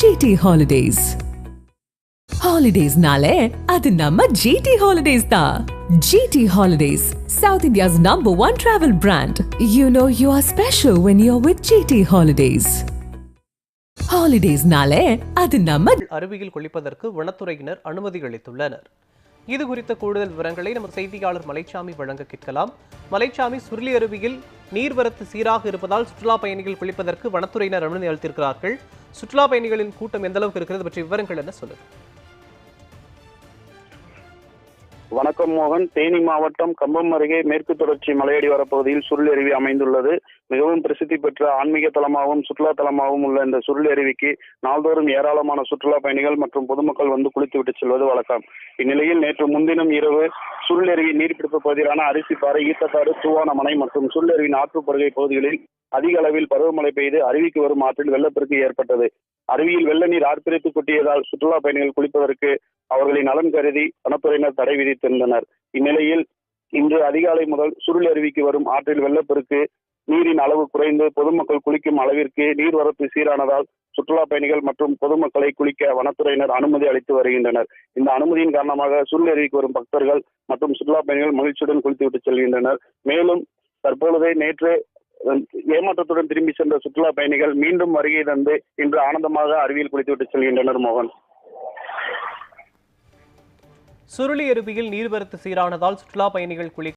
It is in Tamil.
ஜிடி ஹாலிடேஸ் ஹாலிடேஸ்னாலே அது நம்ம ஜிடி ஹாலிடேஸ் தான் GT holidays south India's number one travel brand you know you are special when you are with GT holidays ஹாலிடேஸ்னாலே அது நம்ம அருவியில் குளிப்பதற்கு வனத்துறையினர் அனுமதி அளித்துள்ளனர். இது குறித்த கூடுதல் விவரங்களை நமது செய்தியாளர் மலைச்சாமி வழங்க கேட்கலாம். மலைச்சாமி சுருளி அருவியில் நீர்வரத்து சீராக இருப்பதால் சுற்றுலா பயணிகள் குளிப்பதற்கு வனத்துறையினர் அனுமதி அளித்திருக்கிறார்கள். சுற்றுலா பயணிகளின் கூட்டம் எந்த அளவுக்கு இருக்கிறது பற்றிய விவரங்கள் என்ன சொல்லுங்க வணக்கம் மோகன். தேனி மாவட்டம் கம்பம் அருகே மேற்கு தொடர்ச்சி மலையடி வரப்பகுதியில் சுருள் அருவி அமைந்துள்ளது. மிகவும் பிரசித்தி பெற்ற ஆன்மீக தலமாகவும் சுற்றுலா தலமாகவும் உள்ள இந்த சுருள் அருவிக்கு நாள்தோறும் ஏராளமான சுற்றுலா பயணிகள் மற்றும் பொதுமக்கள் வந்து குளித்துவிட்டு செல்வது வழக்கம். இந்நிலையில் நேற்று முன்தினம் இரவு சுருளருவி நீர்பிடிப்பு பகுதிகளான அரிசிப்பாறை ஈத்தக்காடு தூவானமனை மற்றும் சுருளருவின் ஆற்றுப்படுகை பகுதிகளில் அதிக அளவில் பருவமழை பெய்து அருவிக்கு வரும் ஆற்றில் வெள்ளப்பெருக்கு ஏற்பட்டது. அருவியில் வெள்ள நீர் ஆர்ப்பரித்து கொட்டியதால் சுற்றுலா பயணிகள் குளிப்பதற்கு அவர்களின் நலன் கருதி வனத்துறையினர் தடை விதித்திருந்தனர். இந்நிலையில் இன்று அதிகாலை முதல் சுருள் அருவிக்கு வரும் ஆற்றில் வெள்ளப்பெருக்கு நீரின் அளவு குறைந்து பொதுமக்கள் குளிக்கும் அளவிற்கு நீர்வரத்து சீரானதால் சுற்றுலா பயணிகள் மற்றும் பொதுமக்களை குளிக்க வனத்துறையினர் அனுமதி அளித்து வருகின்றனர். இந்த அனுமதியின் காரணமாக சுருள் அருவிக்கு வரும் பக்தர்கள் மற்றும் சுற்றுலா பயணிகள் மகிழ்ச்சியுடன் குளித்துவிட்டு செல்கின்றனர். மேலும் தற்பொழுதே நேற்று ஏமாற்றத்துடன் திரும்பி சென்ற சுற்றுலா பயணிகள் மீண்டும் வருகை தந்து இன்று ஆனந்தமாக அருவியில் குளித்துவிட்டு செல்கின்றனர் மோகன். சுருளி அருவியில் நீர்வரத்து சீரானதால் சுற்றுலா பயணிகள் குளிக்க